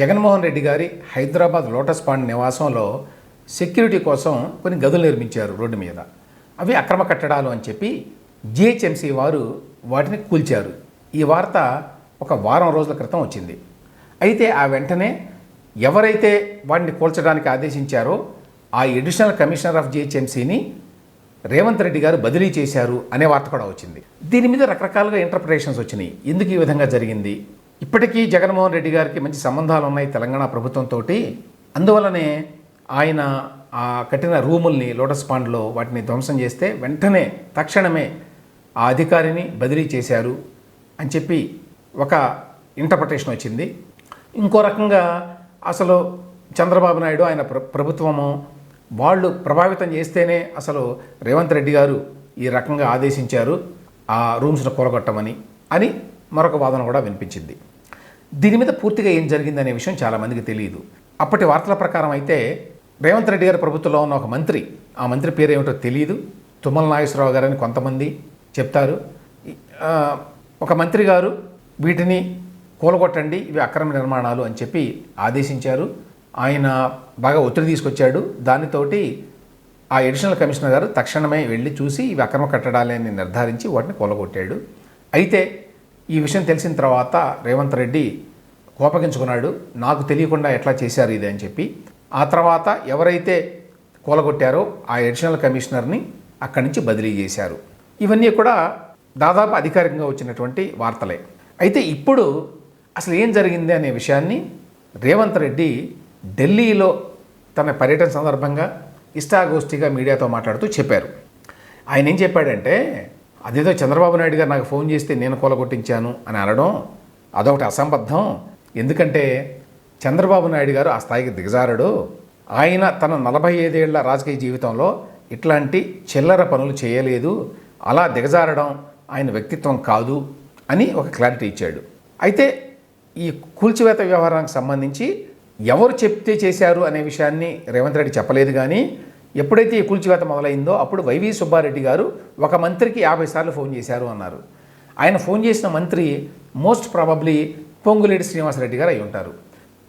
జగన్మోహన్ రెడ్డి గారి Hyderabad Lotus Pond నివాసంలో security కోసం కొన్ని గదులు నిర్మించారు రోడ్డు మీద. అవి అక్రమ కట్టడాలు అని చెప్పి జిహెచ్ఎంసీ వారు వాటిని కూల్చారు. ఈ వార్త ఒక వారం రోజుల క్రితం వచ్చింది. అయితే ఆ వెంటనే ఎవరైతే వాటిని కూల్చడానికి ఆదేశించారో ఆ ఎడిషనల్ కమిషనర్ ఆఫ్ జిహెచ్ఎంసీని రేవంత్ రెడ్డి గారు బదిలీ చేశారు అనే వార్త కూడా వచ్చింది. దీని మీద రకరకాలుగా ఇంటర్ప్రిటేషన్స్ వచ్చినాయి. ఎందుకు ఈ విధంగా జరిగింది? ఇప్పటికీ జగన్మోహన్ రెడ్డి గారికి మంచి సంబంధాలు ఉన్నాయి తెలంగాణ ప్రభుత్వంతో అందువల్లనే ఆయన ఆ కట్టిన రూముల్ని లోటస్ పాండ్లో వాటిని ధ్వంసం చేస్తే వెంటనే తక్షణమే ఆ అధికారిని బదిలీ చేశారు అని చెప్పి ఒక ఇంటర్ప్రిటేషన్ వచ్చింది. ఇంకో రకంగా అసలు చంద్రబాబు నాయుడు ఆయన ప్ర ప్రభుత్వము వాళ్ళు ప్రభావితం చేస్తేనే అసలు రేవంత్ రెడ్డి గారు ఈ రకంగా ఆదేశించారు ఆ రూమ్స్ను కూలగొట్టమని అని మరొక వాదన కూడా వినిపించింది. దీని మీద పూర్తిగా ఏం జరిగిందనే విషయం చాలామందికి తెలియదు. అప్పటి వార్తల ప్రకారం అయితే రేవంత్ రెడ్డి గారి ప్రభుత్వంలో ఉన్న ఒక మంత్రి ఆ మంత్రి పేరు ఏమిటో తెలియదు తుమ్మల నాగేశ్వరరావు గారని కొంతమంది చెప్తారు. ఒక మంత్రి గారు వీటిని కూలగొట్టండి ఇవి అక్రమ నిర్మాణాలు అని చెప్పి ఆదేశించారు. ఆయన బాగా ఒత్తిడి తీసుకొచ్చాడు. దానితోటి ఆ ఎడిషనల్ కమిషనర్ గారు తక్షణమే వెళ్ళి చూసి ఇవి అక్రమ కట్టడాలని నిర్ధారించి వాటిని కూలగొట్టాడు. అయితే ఈ విషయం తెలిసిన తర్వాత రేవంత్ రెడ్డి కోపగించుకున్నాడు. నాకు తెలియకుండా ఎట్లా చేశారు ఇది అని చెప్పి. ఆ తర్వాత ఎవరైతే కూలగొట్టారో ఆ అడిషనల్ కమిషనర్ని అక్కడి నుంచి బదిలీ చేశారు. ఇవన్నీ కూడా దాదాపు అధికారికంగా వచ్చినటువంటి వార్తలే. అయితే ఇప్పుడు అసలు ఏం జరిగింది అనే విషయాన్ని రేవంత్ రెడ్డి ఢిల్లీలో తన పర్యటన సందర్భంగా ఇష్టాగోష్ఠిగా మీడియాతో మాట్లాడుతూ చెప్పారు. ఆయన ఏం చెప్పాడంటే అదేదో చంద్రబాబు నాయుడు గారు నాకు ఫోన్ చేస్తే నేను కూలగొట్టించాను అని అనడం అదొకటి అసంబద్ధం. ఎందుకంటే చంద్రబాబు నాయుడు గారు ఆ స్థాయికి దిగజారడు. ఆయన తన నలభై ఐదేళ్ళ రాజకీయ జీవితంలో ఇట్లాంటి చిల్లర పనులు చేయలేదు. అలా దిగజారడం ఆయన వ్యక్తిత్వం కాదు అని ఒక క్లారిటీ ఇచ్చాడు. అయితే ఈ కూల్చివేత వ్యవహారానికి సంబంధించి ఎవరు చెప్తే చేశారు అనే విషయాన్ని రేవంత్ రెడ్డి చెప్పలేదు కానీ ఎప్పుడైతే ఈ కూల్చివేత మొదలైందో అప్పుడు వైవి సుబ్బారెడ్డి గారు ఒక మంత్రికి యాభై సార్లు ఫోన్ చేశారు అన్నారు. ఆయన ఫోన్ చేసిన మంత్రి మోస్ట్ ప్రాబబ్లీ పొంగులేటి శ్రీనివాసరెడ్డి గారు అయి ఉంటారు.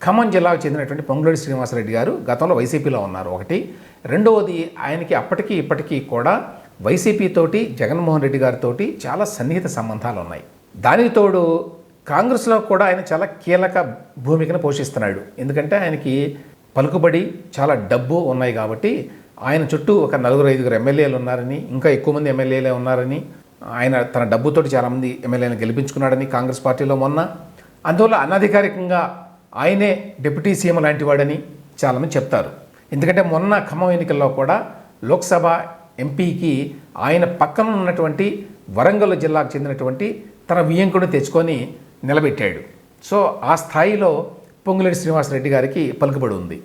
ఖమ్మం జిల్లాకు చెందినటువంటి పొంగులేటి శ్రీనివాసరెడ్డి గారు గతంలో వైసీపీలో ఉన్నారు ఒకటి. రెండవది ఆయనకి అప్పటికి ఇప్పటికీ కూడా వైసీపీ తోటి జగన్మోహన్ రెడ్డి గారితోటి చాలా సన్నిహిత సంబంధాలు ఉన్నాయి. దానికి తోడు కాంగ్రెస్లో కూడా ఆయన చాలా కీలక భూమికను పోషిస్తున్నాడు. ఎందుకంటే ఆయనకి పలుకుబడి చాలా డబ్బు ఉన్నాయి కాబట్టి ఆయన చుట్టూ ఒక నలుగురు ఐదుగురు ఎమ్మెల్యేలు ఉన్నారని ఇంకా ఎక్కువ మంది ఎమ్మెల్యేలే ఉన్నారని ఆయన తన డబ్బుతోటి చాలామంది ఎమ్మెల్యేలను గెలిపించుకున్నాడని కాంగ్రెస్ పార్టీలో మొన్న. అందువల్ల అనధికారికంగా ఆయనే డిప్యూటీ సీఎం లాంటి వాడని చాలామంది చెప్తారు. ఎందుకంటే మొన్న ఖమ్మం ఎన్నికల్లో కూడా లోక్సభ ఎంపీకి ఆయన పక్కన ఉన్నటువంటి వరంగల్ జిల్లాకు చెందినటువంటి తన వియంకుడు తెచ్చుకొని నిలబెట్టాడు. సో ఆ స్థాయిలో పొంగులేటి శ్రీనివాసరెడ్డి గారికి పలుకుబడి ఉంది.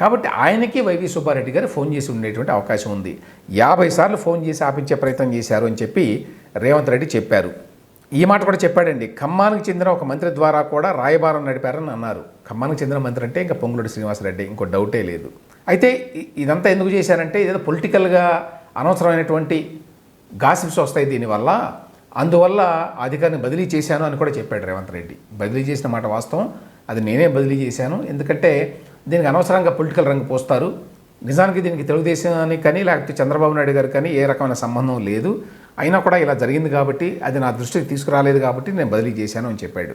కాబట్టి ఆయనకి వైవి సుబ్బారెడ్డి గారు ఫోన్ చేసి ఉండేటువంటి అవకాశం ఉంది. యాభై సార్లు ఫోన్ చేసి ఆపించే ప్రయత్నం చేశారు అని చెప్పి రేవంత్ రెడ్డి చెప్పారు. ఈ మాట కూడా చెప్పాడండి. ఖమ్మానికి చెందిన ఒక మంత్రి ద్వారా కూడా రాయబారం నడిపారని అన్నారు. ఖమ్మానికి చెందిన మంత్రి అంటే ఇంకా పొంగులేటి శ్రీనివాసరెడ్డి ఇంకో డౌటే లేదు. అయితే ఇదంతా ఎందుకు చేశారంటే ఏదో పొలిటికల్గా అనవసరమైనటువంటి గాసిప్స్ వస్తాయి దీనివల్ల. అందువల్ల అధికారిని బదిలీ చేశాను అని కూడా చెప్పాడు రేవంత్ రెడ్డి. బదిలీ చేసిన మాట వాస్తవం. అది నేనే బదిలీ చేశాను. ఎందుకంటే దీనికి అనవసరంగా పొలిటికల్ రంగు పోస్తారు. నిజానికి దీనికి తెలుగుదేశానికి కానీ లేకపోతే చంద్రబాబు నాయుడు గారికి కానీ ఏ రకమైన సంబంధం లేదు. అయినా కూడా ఇలా జరిగింది కాబట్టి అది నా దృష్టికి తీసుకురాలేదు కాబట్టి నేను బదిలీ చేశాను అని చెప్పాడు.